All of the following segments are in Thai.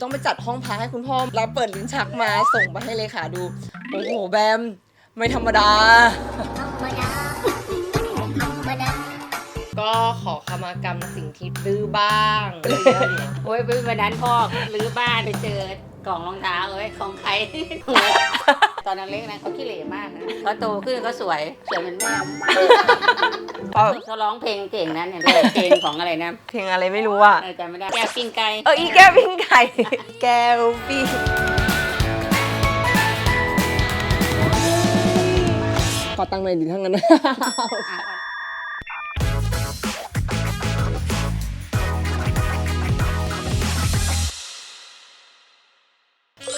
ต้องไปจัดห้องพักให้คุณพ่อแล้วเปิดลิ้นชักมาส่งไปให้เลขาดู โอ้โหแบม ไม่ธรรมดา ก็ขอขมากรรมในสิ่งที่ดื้อบ้างโอ้ยวันนั้นพ่อรื้อบ้านไปเจอกล่องรองเท้าเอ้ยของใคร ตอนนั้นเล็กนะเขาขี้เหร่มากนะเขาโตขึ้นเขาสวยสวยเหมือนแม่เพราะเขาร้องเพลงเก่งนะเนี่ยด้วยเพลงของอะไรนะเพลงอะไรไม่รู้อะเออจำไม่ได้แก้วปิ้งไก่เอออีแก้วปิ้งไก่แก้วปิ้งขอตังค์หน่อยดิทั้างนั้นนะอะ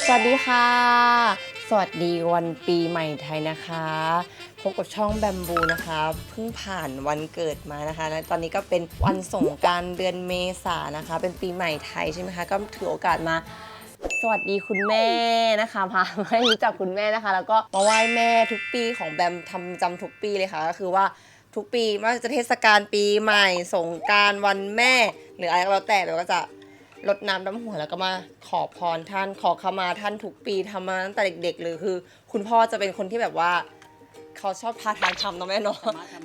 สวัสดีค่ะส วัสดีวันปีใหม่ไทยนะคะ พบกับช่องแบมบูนะคะ เพิ่งผ่านวันเกิดมานะคะและตอนนี้ก็เป็นวันสงการเดือนเมษานะคะ เป็นปีใหม่ไทยใช่ไหมคะ ก็ถือโอกาสมาสวัสดีคุณแม่นะคะพาให้รู้จักคุณแม่นะคะ แล้วก็มาไหว้แม่ทุกปีของแบมทำจำทุกปีเลยค่ะ ก็คือว่าทุกปีไม่ว่าจะเทศกาลปีใหม่ สงการวันแม่ หรืออะไรก็แล้วแต่เราก็จะ รดน้ำดำหัวแล้วก็มาขอพรท่านขอขมาท่านทุกปีทำมาตั้งแต่เด็กๆเลยคือ คุณพ่อจะเป็นคนที่แบบว่า เขาชอบพาทางทำเนาะแม่เนาะ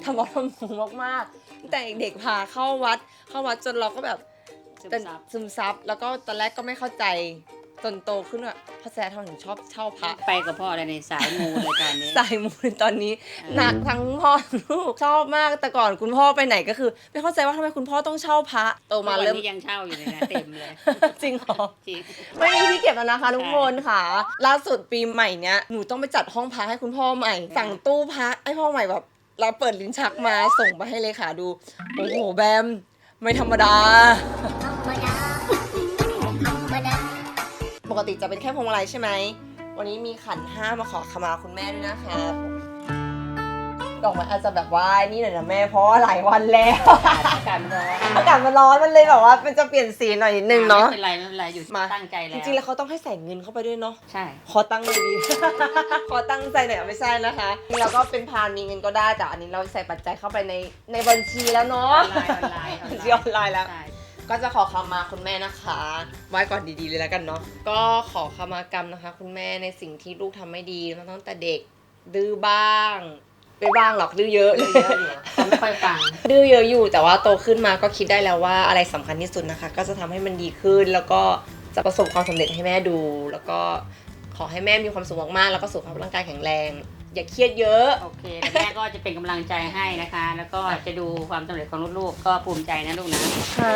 ทำวัดทำบุญมากๆตั้งแต่เด็กๆพาเข้าวัด เข้าวัดจนเราก็แบบซึมเป็นซับ ซึมซับ แล้วก็ตอนแรกก็ไม่เข้าใจ จนโตขึ้นว่าพระแซ่ทำไมถึงชอบเช่าพระไปกับพ่อเลยในสายมูเลยตอนนี้ สายมูลตอนนี้หนักทั้งพ่อลูกชอบมากแต่ก่อนคุณพ่อไปไหนก็คือ ไม่เข้าใจว่าทำไมคุณพ่อต้องเช่าพระโตมาวันเริ่มนี้ยังเช่าอยู่เลยนะเต็มเลยจริงเหรอจริงไม่มีที่เก็บแล้วนะคะทุกคนค่ะ ล่าสุดปีใหม่เนี้ยหนูต้องไปจัดห้องพระให้คุณพ่อใหม่ สั่งตู้พระให้พ่อใหม่แบบเราเปิดลิ้นชักมาส่งไปให้เลขาดู โอ้โหแบม ไม่ธรรมดา ปกติจะเป็นแค่พวงมาลัยใช่ไหม วันนี้มีขันห้ามาขอขมาคุณแม่ด้วยนะคะดอกไม้อาจจะแบบว่านี่หน่อยนะแม่เพราะว่าหลายวันแล้วอากาศมันร้อนอากาศมันร้อนมันเลยแบบว่ามันจะเปลี่ยนสีหน่อยนิดนึงเนาะไม่เป็นไรไม่เป็นไรอยู่มาตั้งใจจแล้วริงๆแล้วเขาต้องให้ใส่เงินเข้าไปด้วยเนาะใช่ขอตั้งเลยดีขอตั้งใจหน่อยไม่ใช่นะคะนี่เราก็เป็นพานมีเงินก็ได้แต่อันนี้เราใส่ปัจจัยเข้าไปในในบัญชีแล้วเนาะออนไลน์ออนไลน์บัญชีออนไลน์แล้วใช่ ก็จะขอขมาคุณแม่นะคะ ไว้ก่อนดีๆเลยแล้วกันเนาะก็ขอขมากรรมนะคะ คุณแม่ในสิ่งที่ลูกทำไม่ดีมาตั้งแต่เด็กดื้อบ้างไม่บ้างหรอกดื้อเยอะเยอะอยู่เขาไม่ค่อยฟังดื้อเยอะอยู่แต่ว่าโตขึ้นมาก็คิดได้แล้วว่าอะไรสำคัญที่สุดนะคะ ก็จะทำให้มันดีขึ้นแล้วก็จะประสบความสำเร็จให้แม่ดู แล้วก็ขอให้แม่มีความสุขมากๆแล้วก็สุขภาพร่างกายแข็งแรง อย่าเครียดเยอะ โอเคแล้วแม่ก็จะเป็นกำลังใจให้นะคะ แล้วก็จะดูความสำเร็จของลูกๆ ก็ภูมิใจนะลูกนะค่ะ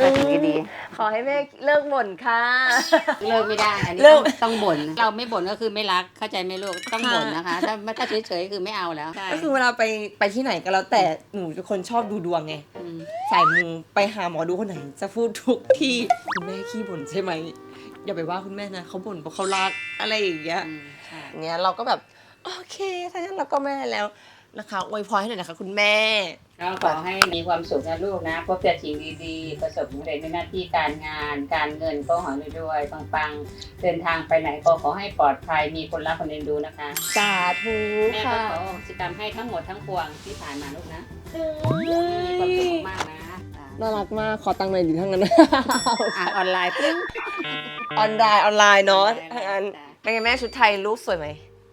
ก็ถึงดีขอให้แม่เลิกบ่นค่ะ เลิกไม่ได้ อันนี้เลิต้กองต้องบ่น เราไม่บ่นก็คือไม่รัก เข้าใจไหมลูก ต้องบ่นนะคะ ถ้าถ้าเฉยๆคือไม่เอาแล้วใช่ก็คือเวลาไปไปที่ไหนก็แล้วแต่หนูเป็นคนชอบดูดวงไงม สายมูไปหาหมอดูคนไหน จะพูดทุกที่คุณแม่ขี้บ่นใช่ไหมอย่าไปว่าคุณแม่นะเขาบ่นเพราะเขารักอะไรอย่างเงี้ย อืมใช่ อย่างเงี้ยเราก็แบบ โอเคถ้างั้นเราก็แม่แล้วนะคะอวยพรให้หน่อยนะคะ คุณแม่ ก็ขอให้มีความสุขนะลูกนะพบแต่สิ่งดีๆ ประสบความสำเร็จในหน้าที่การงาน การเงินก็หอรวยๆปังๆเดินทางไปไหนก็ขอให้ปลอดภัยมีคนรักคนเอ็นดูนะคะสาธุแม่ก็ค่ะขออโหสิกรรมให้ทั้งหมดทั้งปวงที่ผ่านมาลูกนะมีความสุขมากๆนะอ่าน่ารักมากขอตังค์หน่อยดิทั้างนั้น อะออนไลน์ปึ้งออนไลน์ออนไลน์เนาะได้ถ้างั้นได้เป็นไงแม่ชุดไทยรูปสวยไหม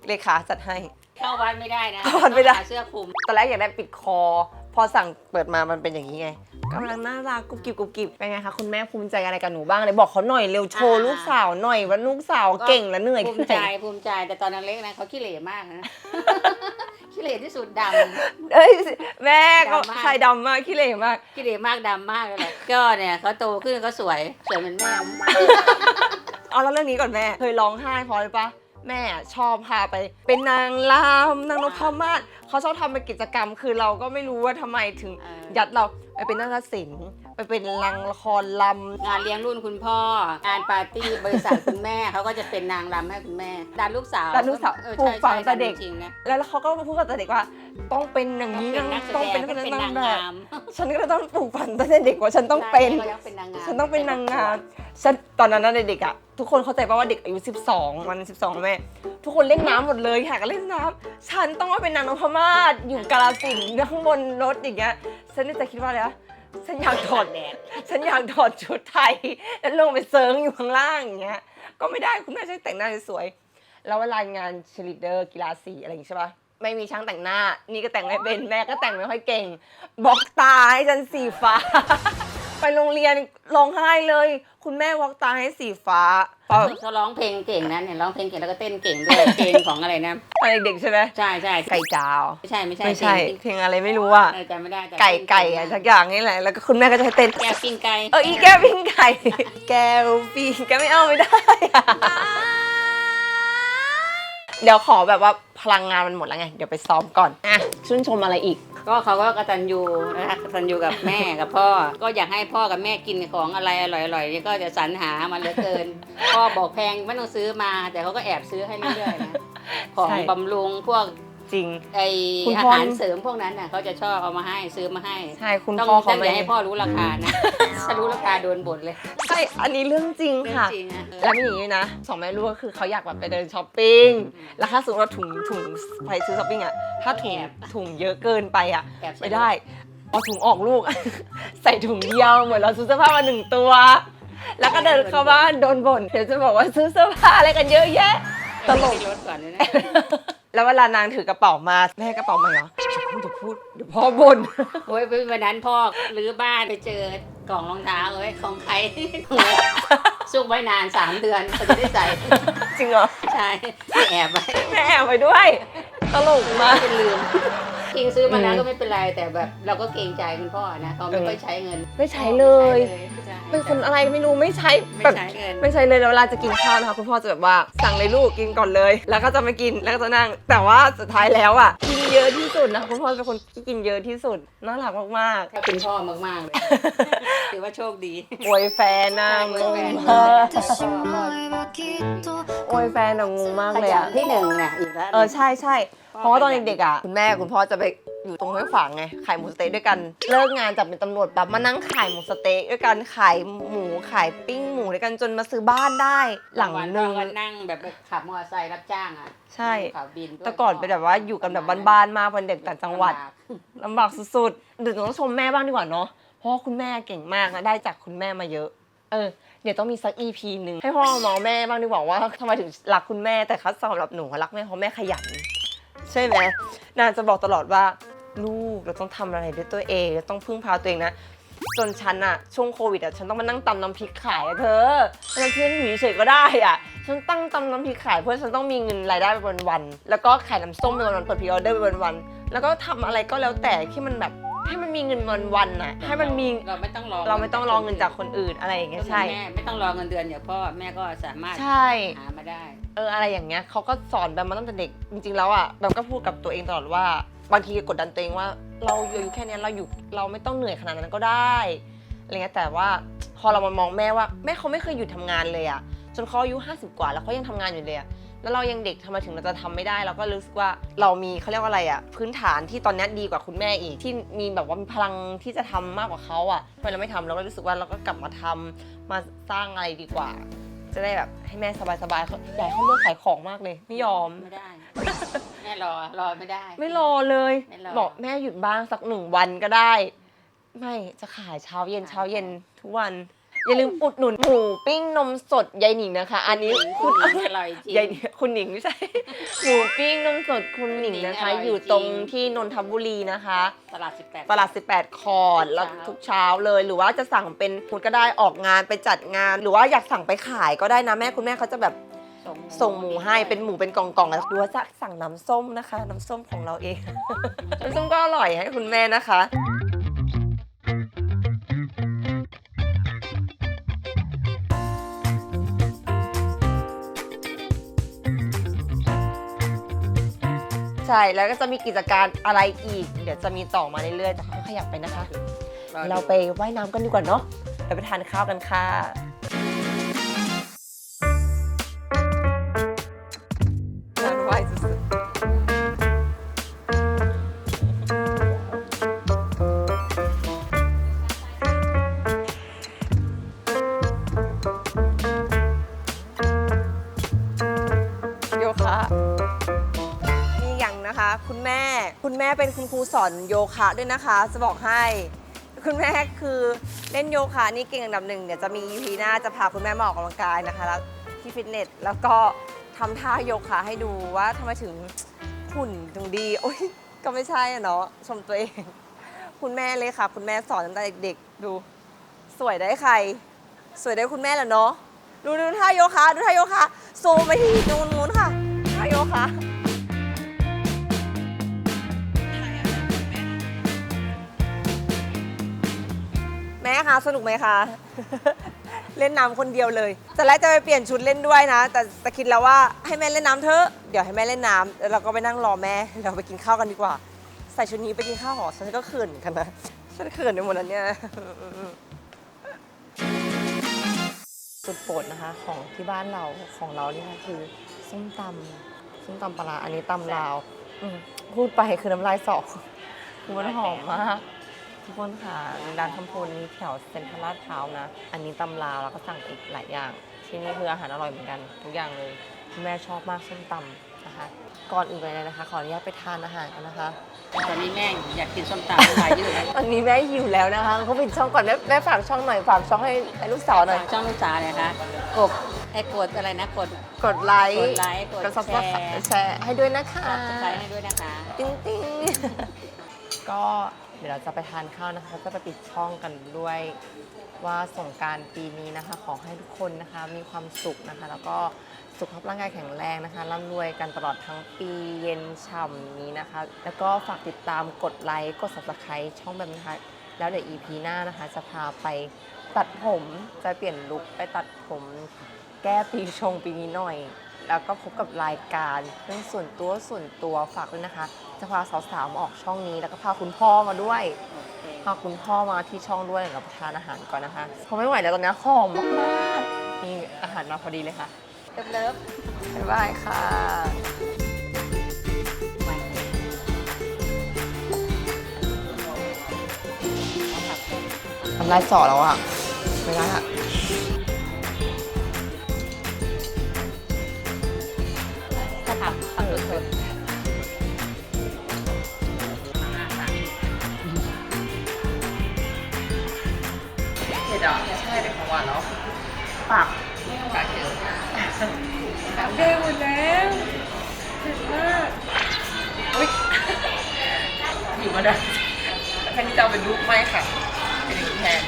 เลขาจัดให้ เข้าวัดไม่ได้นะเข้าวัดไม่ได้ ต้องหาเสื้อคลุม ตอนแรกอยากได้ปิดคอ พอสั่งเปิดมามันเป็นอย่างนี้ไงกำลังน่ารักกุบกิบกุบกิบเป็นไงคะคุณแม่ภูมิใจอะไรกับหนูบ้างเลยบอกเขาหน่อยเร็วโชว์ลูกสาวหน่อยว่าลูกสาวเก่งและเหนื่อยภูแค่มิไหใจนภูมิใจแต่ตอนนั้นเล็กนะเขาขี้เหร่มากนะ ขี้เหร่ที่สุดดเอ้ยแม่ก็ดำมาก ชายดำมากขี้เหร่มากำขี้เหร่มากดำมากเลยแหละก็เนี่ยเขาโตขึ้นเขาสวย สวยเหมือนแม่ เอาแล้วเรื่องนี้ก่อนแม่ เคยร้องไห้เพราะอะไรปะ แม่ชอบพาไป เป็นนางรำนางนพมาศเขาชอบทำเป็นกิจกรรม คือเราก็ไม่รู้ว่าทำไมถึงเออยัดเราไปเป็นนักศิลป์ ไปเป็นรังละครลงานเลี้ยงรุ่นคุณพ่อ งานปาร์ตี้บริษัทคุณแม่เขาก็จะเป็นนางรำให้คุณแม่ดันลูกสาวดันลูกสาวเออปลูกใช่ฝังใช่แต่เด็ก จริงๆนะำแล้วเขาก็พูดกับแต่เด็กว่า ต้องเป็นอย่างต้องนี้เป็นนักแสต้องดเป็นงนักต้องเป็นนางนางแบงาบมฉันก็ต้องปลูกฝังตั้งแต่เด็กว่าฉันต้องเป็น ใช่ก็ยังเป็นนางงามฉันต้องเป็นนางงามฉันตอนนั้นนะเด็กๆอะทุกคนเข้าใจป่ะว่าเด็กอายุ 12 วัน 12 แม่ ทุกคนเล่นน้ำหมดเลยค่ะก็เล่นน้ำฉันต้องมาเป็นนางนพมาศอยู่กาลสินธุ์ข้างบนรถอย่างเงี้ยฉันในใจคิดว่าอะไรวะ ฉันอยากถอดแดดฉันอยากถอดชุดไทย แล้วลงไปเซิร์งอยู่ข้างล่างอย่างเงี้ย ก็ไม่ได้คุณแม่ใช้แต่งหน้าสวยๆแล้วเวลางานเชลิเดอร์กีฬาสีอะไรอย่างงี้ใช่ปะไม่มีช่างแต่งหน้า นี่ก็แต่งไม่เป็นแม่ก็แต่งไม่ค่อยเก่งบล็อกตาให้ฉันสีฟ้า ไปโรงเรียนร้องไห้เลย คุณแม่บล็อกตาให้สีฟ้าตอนเขาร้องเพลงเก่งนะเนี่ยร้องเพลงเก่งแล้วก็เต้นเก่งด้วยเพลงของอะไรนะตอนเด็กๆใช่ไหมใช่ใช่ไก่จาวไม่ใช่ไม่ใช่ไม่ใช่เพลงเพลงอะไรไม่รู้อะเออจำไม่ได้แต่ไก่ไก่อะสักอย่างนี่แหละแล้วก็คุณแม่ก็จะให้เต้นแก้วปิ้งไก่เอออีแก้วปิ้งไก่ แก้วปิ้งแกไม่เอาไม่ได้อะ เดี๋ยวขอแบบว่าพลังงานมันหมดแล้วไง เดี๋ยวไปซ้อมก่อน อะ ชื่นชมอะไรอีก ก็เขาก็กตัญญูนะคะกตัญญูกับแม่กับพ่อ ก็อยากให้พ่อกับแม่กินของอะไรอร่อยๆนี่ก็จะสรรหามาเหลือเกิน พ่อบอกแพงไม่ต้องซื้อมา แต่เขาก็แอบซื้อให้เรื่อยๆนะ ของใช่ บำรุงพวก จริง ไอคุณอาพ่อ หารเสริมพวกนั้นน่ะเขาจะชอบเอามาให้ซื้อมาให้ใช่คุณต้องพ่อเขาต้องอไม่ย่าให้พ่อรู้ราคานะ ถ้ารู้ราคาโดนบ่นเลยใช่อันนี้เรื่องจริงเรื่องค่ะ จริงอะแล้วมีอย่างนี้นะสองแม่ลูกก็คือเขาอยากแบบไปเดินช้อปปิ้งอืมแล้วถ้าสมมติว่าถุงถุงไปซื้อช้อปปิ้งอะถ้าถุงแอบถุงเยอะเกินไปอะแอบใส่ไม่ได้เอาถุงออกลูก ใส่ถุงเดียวเหมือนเราซื้อเสื้อผ้ามาหนึ่งตัว แล้วก็เดินเข้าบ้านโดนบ่นเดี๋ยวจะบอกว่าซื้อเสื้อผ้าอะไรกันเยอะแยะ ตลก ไปรถก่อนเลยนะ แล้วเวลานางถือกระเป๋ามาแม่กระเป๋ามาเหรออย่าพูดอย่าพูดเดี๋ยวพ่อบ่นโอ้ยวันนั้นพ่อรื้อบ้านไปเจอกล่องรองเท้าเอ้ยของใครซุกไว้นานสามเดือนเขาจะได้ใส่จริงเหรอใช่ที่แอบไว้แม่แอบไปด้วยตลกมากเป็นลืมจริงซื้อมาแล้วอืมก็ไม่เป็นไรแต่แบบ เราก็เกรงใจคุณพ่อนะเขาไม่เออค่อยใช้เงินไม่ใช้เลยใช่ เป็นคนอะไรไม่รู้ไม่ใช้ไม่ใช้เลยไม่ใช้เลยเวลาจะกินข้าวนะคะคุณพ่อจะแบบว่าสั่งเลยลูกกินก่อนเลย แล้วก็จะไม่กินแล้วก็จะนั่ง แต่ว่าสุดท้ายแล้วอะกินเยอะที่สุดนะคุณพ่อเป็นคนที่กินเยอะที่สุดน่ารักมากๆ ถ้คุณพ่อมากๆเลยถือว่าโชคดีโวยแฟนนะงงมากโวยแฟนนะงงมากเลยอะที่หนึ่งเน่ะอีกแล้วเออใช่ใช่เพราะว่าตอนเด็กๆอะคุณแม่คุณพ่อจะไป อยู่ตรงห้วยขวางไงขายหมูสะเต๊ะด้วยกันเลิกงานจับเป็นตำรวจแบบมานั่งขายหมูสะเต๊ะด้วยกันขายหมูขายปิ้งหมูด้วยกันจนมาซื้อบ้านได้ หลังวันหนึ่งก็นั่งแบบขับมอเตอร์ไซค์รับจ้างอะใช่ ขับบินด้วยแต่ก่อนเป็นแบบว่าอยู่กันแบบบ้านๆมากเป็นเด็กต่างจังหวัดลำบากลำบากสุดๆเดี๋ยวต้องชมแม่บ้างดีกว่าเนาะ เพราะว่าคุณแม่เก่งมากนะได้จากคุณแม่มาเยอะ เออ เดี๋ยวต้องมีสัก EP หนึ่งให้พ่อมองแม่บ้างดีกว่าว่าทำไมถึงรักคุณแม่แต่คัดสำหรับหนูอะรักแม่เพราะแม่ขยัน ใช่ไหมนางจะบอกตลอดว่า ลูกเราต้องทำอะไรด้วยตัวเองเราต้องพึ่งพาตัวเองนะ จนฉันอะช่วงโควิดอะฉันต้องมานั่งตำน้ำพริกขายอะเธอฉันเพื่อนอยู่เฉยๆก็ได้อะฉันตั้งตำน้ำพริกขายเพื่อฉันต้องมีเงินรายได้ไปวันๆแล้วก็ขายน้ำส้มไปวันๆเปิดพรีออเดอร์ไปวันๆแล้วก็ทำอะไรก็แล้วแต่ที่มันแบบให้มันมีเงินวันๆน่ะให้มันมีเราไม่ต้องรอเราไม่ต้องรอเงินจากคนอื่นอะไรอย่างเงี้ยใช่แม่ไม่ต้องรอเงินเดือนอย่างพ่อแม่ก็สามารถใช่ หามาได้ เอออะไรอย่างเงี้ยเขาก็สอนแบบมาตั้งแต่เด็กจริงๆแล้วอะแบบก็พูดกับตัวเองตลอดว่า บางทีกดดันตัวเองว่า เราอยู่แค่เนี้ยเราอยู่เราไม่ต้องเหนื่อยขนาดนั้นก็ได้อะไรเงี้ยแต่ว่าพอเรามามองแม่ว่าแม่เขาไม่เคยหยุดทำงานเลยอะจนเขาอายุ50 กว่าแล้วเขายังทำงานอยู่เลยอะแล้วเรายังเด็กทำไมถึงเราจะทำไม่ได้เราก็รู้สึกว่าเรามีเขาเรียกว่าอะไรอะพื้นฐานที่ตอนเนี้ยดีกว่าคุณแม่อีกที่มีแบบว่ามีพลังที่จะทำมากกว่าเขาอะทำไมเราไม่ทำเราก็รู้สึกว่าเราก็กลับมาทำมาสร้างอะไรดีกว่า จะได้แบบให้แม่สบายๆเขาอยากให้เขาเลิกขายของมากเลย ไม่ยอม ไม่ได้ แม่รอรอไม่ได้ ไม่รอเลย ไม่รอ บอกแม่หยุดบ้างสักหนึ่งวันก็ได้ ไม่จะขายเช้าเย็นเช้าเย็นทุกวัน อย่าลืมอุดหนุนหมูปิ้งนมสดยายหนิงนะคะ อันนี้คุคุณณหญิงอร่อยจริง ยายหนิงคุณหนิงไม่ใช่ หมูปิ้งนมสดคุณหนิงนะคะคุณหนิงอร่อยอยู่ตรงจริงที่นนทบุรีนะคะ ตลาด 18 ตลาด 18 คอร์ดแล้วเช้าทุกเช้าเลย หรือว่าจะสั่งเป็นคุณก็ได้ออกงานไปจัดงาน หรือว่าอยากสั่งไปขายก็ได้นะแม่คุณแม่เขาจะแบบส่งหมูให้เป็นหมูเป็นกล่องๆแล้วดูว่าจะสั่งน้ำส้มนะคะ น้ำส้มของเราเอง น้ำส้มก็อร่อยให้คุณแม่นะคะ ช่แล้วก็จะมีกิจการอะไรอีก เดี๋ยวจะมีต่อมาเรื่อยๆแต่ค่อยๆขยับไปนะคะ เราไปว่ายน้ำกันดีกว่าเนาะเราไปทานข้าวกันค่ะ คะคุณแม่ คุณแม่เป็นคุณครูสอนโยคะด้วยนะคะ จะบอกให้ คุณแม่คือเล่นโยคะนี่เก่งอันดับหนึ่งเดี๋ยวจะมี EP หน้าจะพาคุณแม่มาออกกำลังกายนะคะแล้วที่ฟิตเนสแล้วก็ทำท่าโยคะให้ดูว่าทำไมถึงหุ่นถึงดีโอ้ยก็ไม่ใช่อะเนาะชมตัวเอง คุณแม่เลยค่ะ คุณแม่สอนตั้งแต่เด็กๆดู สวยได้ใคร สวยได้คุณแม่แหละเนาะดูดูท่าโยคะดูท่าโยคะซูมไปที่นู้นนู้นค่ะท่าโยคะ คะ สนุกไหมคะ เล่นน้ำคนเดียวเลยแต่แรกจะไปเปลี่ยนชุดเล่นด้วยนะ แต่แต่คิดแล้วว่าให้แม่เล่นน้ำเถอะ เดี๋ยวให้แม่เล่นน้ำแล้วเราก็ไปนั่งรอแม่ เราไปกินข้าวกันดีกว่า ใส่ชุดนี้ไปกินข้าวหอฉันก็เขินเหมือนกันนะ ฉันเขินไปหมดแล้วเนี่ยสุดโปรดนะคะของที่บ้านเราของเราเนี่ยคือส้มตำส้มตำปลาร้าอันนี้ตำลาวอืมพูดไปคือน้ำลายสอกคือมันหอมมาก ทุกคนค่ะร้านคำพูนนี้แถวเซ็นทรัลลาดพร้าวนะ อันนี้ตำลาวแล้วก็สั่งอีกหลายอย่าง ที่นี่คืออาหารอร่อยเหมือนกัน ทุกอย่างเลยคุณแม่ชอบมากส้มตำนะคะ ก่อนอื่นเลยนะคะ ขออนุญาตไปทานอาหารกันนะคะ ตอนนี้แม่อยากกินส้มตำน้ำลายยืดแล้วตอนนี้แม่หิวแล้วนะคะเขาปิดช่องก่อนแม่แม่ฝากช่องหน่อยฝากช่องให้ให้ลูกสาวหน่อยช่องลูกสาวเลยนะคะกบไอ้กดอะไรนะกดกดไลค์กดไลค์กดซับสไครแชร์ต์แชร์ให้ด้วยนะคะซับสไครต์ให้ด้วยนะคะ ติ้งติ้ง ก็เดี๋ยวเราจะไปทานข้าวนะคะจะไปปิดช่องกันด้วยว่าสงการปีนี้นะคะ ขอให้ทุกคนนะคะมีความสุขนะคะ แล้วก็สุขภาพร่างกายแข็งแรงนะคะร่ำรวยกันตลอดทั้งปีเย็นฉ่ำนี้นะคะ แล้วก็ฝากติดตามกดไลค์กด subscribe ช่องแบบนี้นะคะ แล้วเดี๋ยว EP หน้านะคะ จะพาไปตัดผมจะเปลี่ยนลุคไปตัดผม แก้ปีชงปีนี้หน่อย แล้วก็พบกับรายการเรื่องส่วนตัวส่วนตัวฝากด้วยนะคะ จะพาสาวๆมาออกช่องนี้แล้วก็พาคุณพ่อมาด้วยพาคุณพ่อมาที่ช่องด้วยกับทานอาหารก่อนนะคะเพราะไม่ไหวแล้วตอนนี้หอมมากๆนี่อาหารมาพอดีเลยค่ะเลิฟบ๊ายบายค่ะทำลายสอแล้วอะไม่ได้อะ ถ้าทำทำสดเผ็ดอะใช่เป็นของหวานแล้วปากปากเขียวปากเด้หมดแล้วเผ็ดมากอุ้ยอยู่มาได้แค่นี้จะเอาเป็นลูกไม่ค่ะ เป็นอย่างนี้แทน